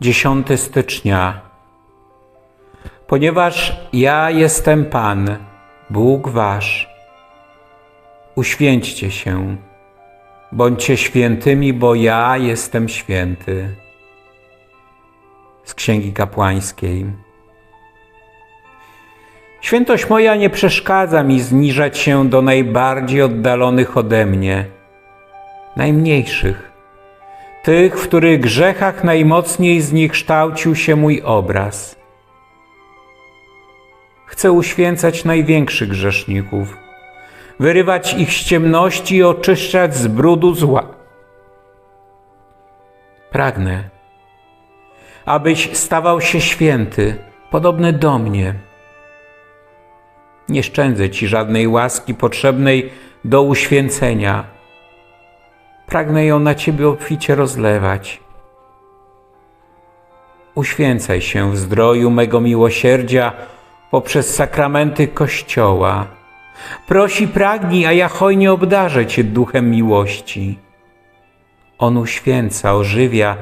10 stycznia. Ponieważ ja jestem Pan, Bóg Wasz, uświęćcie się, bądźcie świętymi, bo ja jestem święty. Z Księgi Kapłańskiej. Świętość moja nie przeszkadza mi zniżać się do najbardziej oddalonych ode mnie, najmniejszych, tych, w których grzechach najmocniej zniekształcił się mój obraz. Chcę uświęcać największych grzeszników, wyrywać ich z ciemności i oczyszczać z brudu zła. Pragnę, abyś stawał się święty, podobny do mnie. Nie szczędzę Ci żadnej łaski potrzebnej do uświęcenia. Pragnę ją na Ciebie obficie rozlewać. Uświęcaj się w zdroju mego miłosierdzia poprzez sakramenty Kościoła. Prosi pragnij, a ja hojnie obdarzę Cię duchem miłości. On uświęca, ożywia